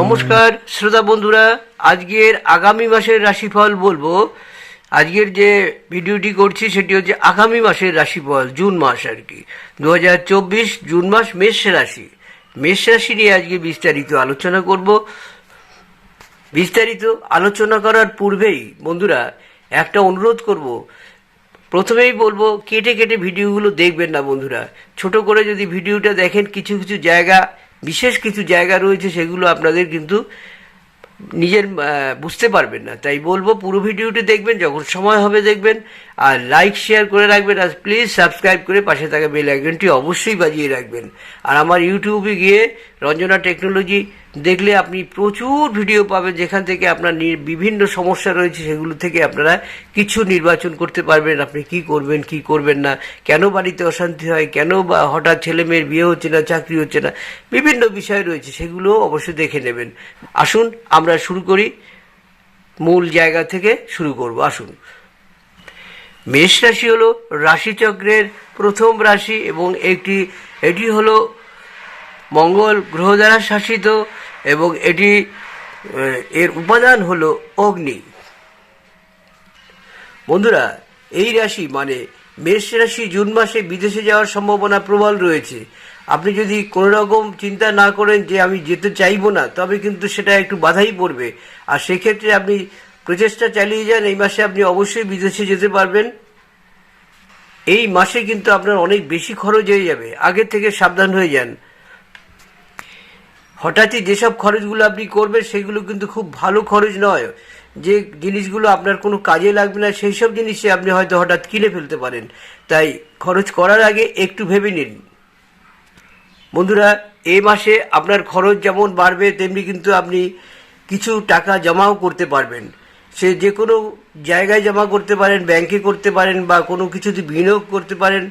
নমস্কার, শ্রোতা বন্ধুরা, আজকের আগামী মাসের রাশিফল বলব। আজকের যে ভিডিওটি করছি, সেটি হচ্ছে আগামী মাসের রাশিফল, জুন মাস আর কি। দু হাজার চব্বিশ জুন মাস মেষ রাশি। মেষ রাশি নিয়ে আজকে বিস্তারিত আলোচনা করব। বিস্তারিত আলোচনা করার পূর্বেই, বন্ধুরা, একটা অনুরোধ করব। প্রথমেই বলব, কেটে কেটে ভিডিওগুলো দেখবেন না, বন্ধুরা। ছোট করে যদি ভিডিওটা দেখেন, কিছু কিছু জায়গা বিশেষ কিছু জায়গা রয়েছে সেগুলো আপনাদের কিন্তু নিজের বুঝতে পারবেন না। তাই বলব, পুরো ভিডিওটি দেখবেন, যখন সময় হবে দেখবেন, আর লাইক শেয়ার করে রাখবেন, আর প্লিজ সাবস্ক্রাইব করে পাশে থাকা বেল আইকনটি অবশ্যই বাজিয়ে রাখবেন। আর আমার ইউটিউবে গিয়ে রঞ্জনা টেকনোলজি দেখলে আপনি প্রচুর ভিডিও পাবেন, যেখান থেকে আপনার বিভিন্ন সমস্যা রয়েছে সেগুলো থেকে আপনারা কিছু নির্বাচন করতে পারবেন। আপনি কি করবেন কি করবেন না, কেন বাড়িতে অশান্তি হয়, কেন বা হঠাৎ ছেলে মেয়ের বিয়ে হচ্ছে না, চাকরি হচ্ছে না, বিভিন্ন বিষয় রয়েছে, সেগুলো অবশ্যই দেখে নেবেন। আসুন, আমরা শুরু করি। মূল জায়গা থেকে শুরু করব, আসুন। মেষ রাশি হলো রাশিচক্রের প্রথম রাশি এবং একটি, এটি হলো মঙ্গল গ্রহ দ্বারা শাসিত এবং এটি এর উপাদান হলো অগ্নি। বন্ধুরা, এই রাশি মানে মেষ রাশি জুন মাসে বিদেশে যাওয়ার সম্ভাবনা প্রবল রয়েছে। আপনি যদি কোনো রকম চিন্তা না করেন যে আমি যেতে চাইব না, তবে কিন্তু সেটা একটু বাধাই পড়বে। আর সেক্ষেত্রে আপনি প্রচেষ্টা চালিয়ে যান, এই মাসে আপনি অবশ্যই বিদেশে যেতে পারবেন। এই মাসে কিন্তু আপনার অনেক বেশি খরচ হয়ে যাবে। আগে থেকে সাবধান হয়ে যান। হঠাৎই যেসব খরচগুলো আপনি করবেন, সেগুলো কিন্তু খুব ভালো খরচ নয়। যে জিনিসগুলো আপনার কোনো কাজে লাগবে না সেই সব জিনিসে আপনি হয়তো হঠাৎ কিনে ফেলতে পারেন। তাই খরচ করার আগে একটু ভেবে নিন। বন্ধুরা এই মাসে আপনার খরচ যেমন বাড়বে, তেমনি কিন্তু আপনি কিছু টাকা জমাও করতে পারবেন। সে যে কোনো জায়গায় জমা করতে পারেন, ব্যাংকে করতে পারেন বা কোনো কিছুতে বিনিয়োগ করতে পারেন।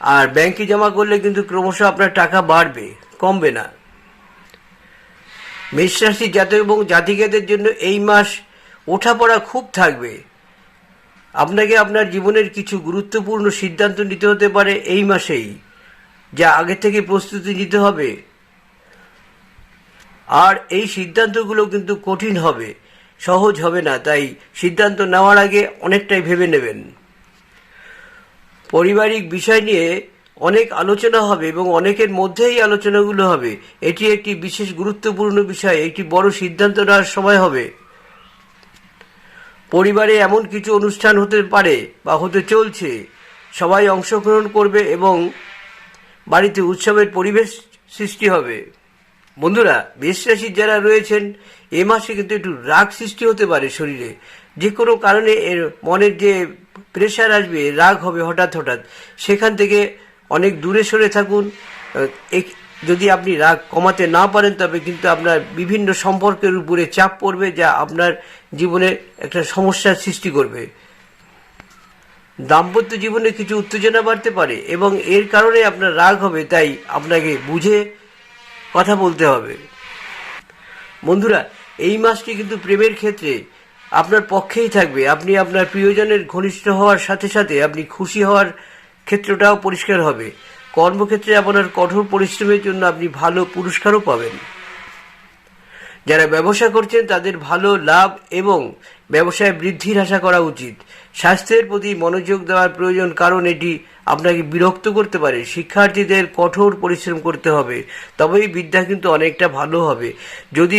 আর ব্যাংকে জমা করলে কিন্তু ক্রমশ আপনার টাকা বাড়বে, কমবে না। মেষ রাশি জাতক এবং জাতিকাদের জন্য এই মাস ওঠাপড়া খুব থাকবে। আপনাকে আপনার জীবনের কিছু গুরুত্বপূর্ণ সিদ্ধান্ত নিতে হতে পারে এই মাসেই, যা আগে থেকে প্রস্তুতি নিতে হবে। আর এই সিদ্ধান্তগুলো কিন্তু কঠিন হবে, সহজ হবে না, তাই সিদ্ধান্ত নেওয়ার আগে অনেকটাই ভেবে নেবেন। পারিবারিক বিষয় নিয়ে অনেক আলোচনা হবে এবং অনেকের মধ্যেই আলোচনাগুলো হবে। এটি একটি বিশেষ গুরুত্বপূর্ণ বিষয়, একটি বড় সিদ্ধান্ত নেওয়ার সময় হবে। পরিবারে এমন কিছু অনুষ্ঠান হতে পারে বা হতে চলছে। সবাই অংশগ্রহণ করবে এবং বাড়িতে উৎসবের পরিবেশ সৃষ্টি হবে। বন্ধুরা রাশির যারা রয়েছেন, এ মাসে কিন্তু একটু রাগ সৃষ্টি হতে পারে শরীরে। যে কোনো কারণে এর মনের যে প্রেশার আসবে, রাগ হবে হঠাৎ হঠাৎ। সেখান থেকে অনেক দূরে সরে থাকুন। যদি আপনি রাগ কমাতে না পারেন, তবে কিন্তু আপনার বিভিন্ন সম্পর্কের উপরে চাপ পড়বে, যা আপনার জীবনে একটা সমস্যার সৃষ্টি করবে। দাম্পত্য জীবনে কিছু উত্তেজনা বাড়তে পারে এবং এর কারণে আপনার রাগ হবে, তাই আপনাকে বুঝে কথা বলতে হবে। বন্ধুরা, এই মাসটি কিন্তু প্রেমের ক্ষেত্রে আপনার পক্ষেই থাকবে। আপনি আপনার প্রিয়জনের ঘনিষ্ঠ হওয়ার সাথে সাথে আপনি খুশি হওয়ার ক্ষেত্রটাও পরিষ্কার হবে। কর্মক্ষেত্রে আপনার কঠোর পরিশ্রমের জন্য আপনি ভালো পুরস্কারও পাবেন। যারা ব্যবসা করছেন, তাদের ভালো লাভ এবং ব্যবসায় বৃদ্ধির আশা করা উচিত। স্বাস্থ্যের প্রতি মনোযোগ দেওয়ার প্রয়োজন কারণ এটি আপনাকে বিরক্ত করতে পারে। শিক্ষার্থীদের কঠোর পরিশ্রম করতে হবে। তবেই বিদ্যা কিন্তু অনেকটা ভালো হবে। যদি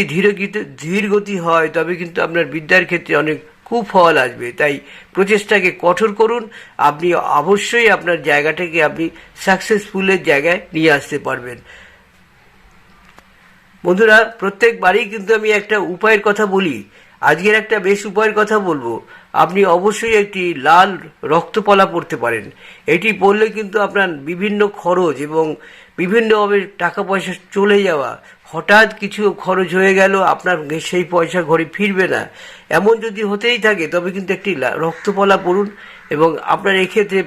ধীর গতি হয়, তবে কিন্তু আপনার বিদ্যার ক্ষেত্রে অনেক কুফল আসবে। তাই প্রচেষ্টাকে কঠোর করুন। আপনি অবশ্যই আপনার জায়গাটাকে আপনি সাকসেসফুলের জায়গায় নিয়ে আসতে পারবেন। বন্ধুরা, প্রত্যেকবারই কিন্তু আমি একটা উপায়ের কথা বলি। আজকের একটা বেশ উপায়ের কথা বলব। আপনি অবশ্যই একটি লাল রক্তপলা পড়তে পারেন। এটি পড়লে কিন্তু আপনার বিভিন্ন খরচ এবং বিভিন্নভাবে টাকা পয়সা চলে যাওয়া হঠাৎ কিছু খরচ হয়ে গেল, আপনার সেই পয়সা ঘরে ফিরবে না। এমন যদি হতেই থাকে, তবে কিন্তু একটি রক্তপলা পড়ুন এবং আপনার এক্ষেত্রে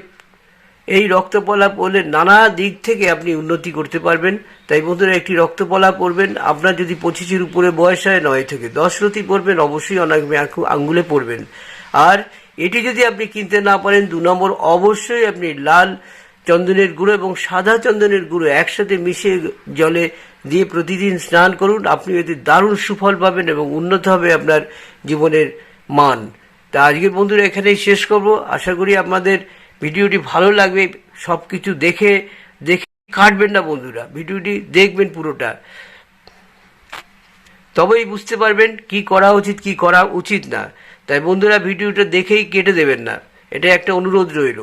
এই রক্তপলা পড়লে নানা দিক থেকে আপনি উন্নতি করতে পারবেন। তাই বন্ধুরা, একটি রক্তপলা পড়বেন, আপনার যদি পঁচিশের উপরে বয়স হয়, নয় থেকে দশ রতি পড়বেন, অবশ্যই আঙ্গু- আঙ্গুলে পড়বেন। আর এটি যদি আপনি কিনতে না পারেন, দু নম্বর, অবশ্যই আপনি লাল চন্দনের গুঁড়ো এবং সাদা চন্দনের গুঁড়ো একসাথে মিশিয়ে জলে দিয়ে প্রতিদিন স্নান করুন। আপনি এতে দারুণ সুফল পাবেন এবং উন্নত হবে আপনার জীবনের মান। তা আজকের বন্ধুরা এখানেই শেষ করব। আশা করি আপনাদের ভিডিওটি ভালো লাগবে। সব কিছু দেখে দেখে কাটবেন না বন্ধুরা। ভিডিওটি দেখবেন পুরোটা। তবেই বুঝতে পারবেন কি করা উচিত, কি করা উচিত না। তাই বন্ধুরা, ভিডিওটা দেখেই কেটে দেবেন না। এটা একটা অনুরোধ রইল।